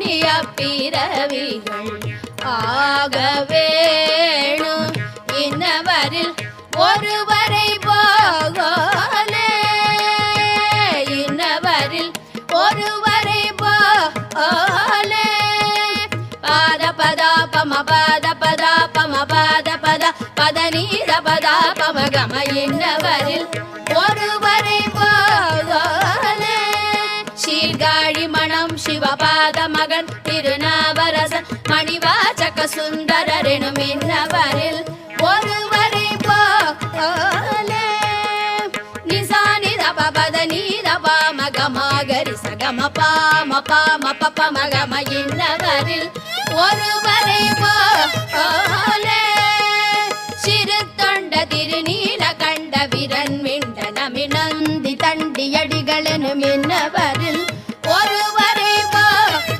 புண்ணிய பிறவிகள் ஆக வேணும் இன்னவரில் ஒருவரை போகலே இன்னவரில் ஒருவரை போகலே பாத பதா பம பாத பதா பம பாத பத பத நீத பதா பம கம. இன்னவரில் மணிமணம் சிவபாத மகன் திருநாவரசன். மணிவாச்சக சுந்தரரெனும் இன்னவரில் ஒருவரை போலே. நிசா நித பபத நீத பாம கமாகரி சகம பாம பாம பப்ப மகம இன்னவரில் ஒருவரை போலே. சிறு தொண்ட திருநீல கண்ட விரன் மிண்ட நமினந்தி தண்டியடிகளெனும் என்னவர்